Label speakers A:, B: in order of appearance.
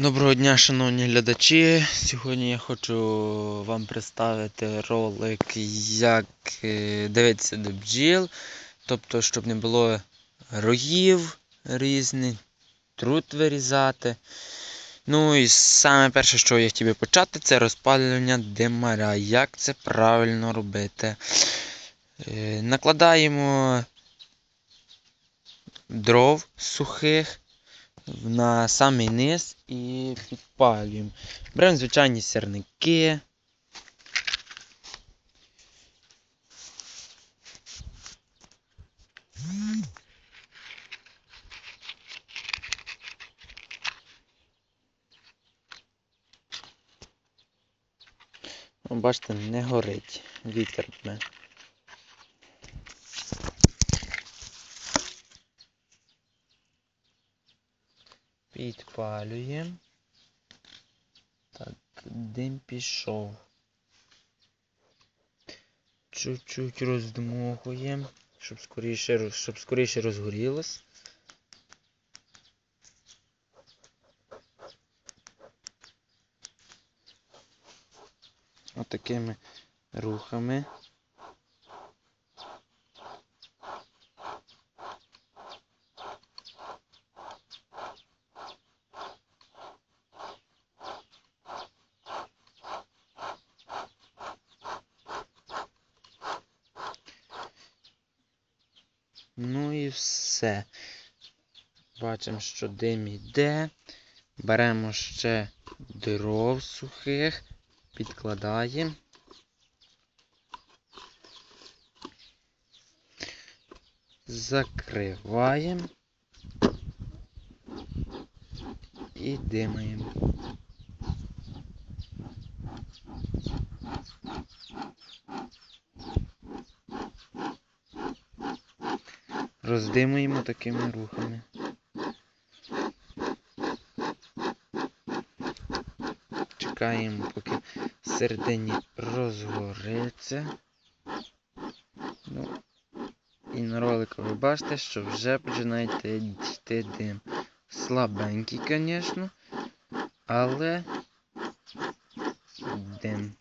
A: Доброго дня, шановні глядачі. Сьогодні я хочу вам представити ролик, як е, дивитися до бджіл. Тобто, щоб не було рогів різних, труд вирізати. Ну і саме перше, що я хотів почати, це розпалювання димаря. Як це правильно робити? Е, Накладаємо дров сухих на самий низ і підпалюємо. Беремо звичайні сірники. Бачите, не горить. Вітер. Підпалюємо. Так, дим пішов. Чуть-чуть роздмухуємо, щоб скоріше, щоб скоріше розгорілось. Отакими рухами. Ну і все. Бачимо, що дим йде. Беремо ще дров сухих, підкладаємо. Закриваємо і димаємо. Роздимуємо такими рухами. Чекаємо, поки всередині розгориться. Ну, і на ролику ви бачите, що вже починаєте йти дим. Слабенький, звісно, але дим.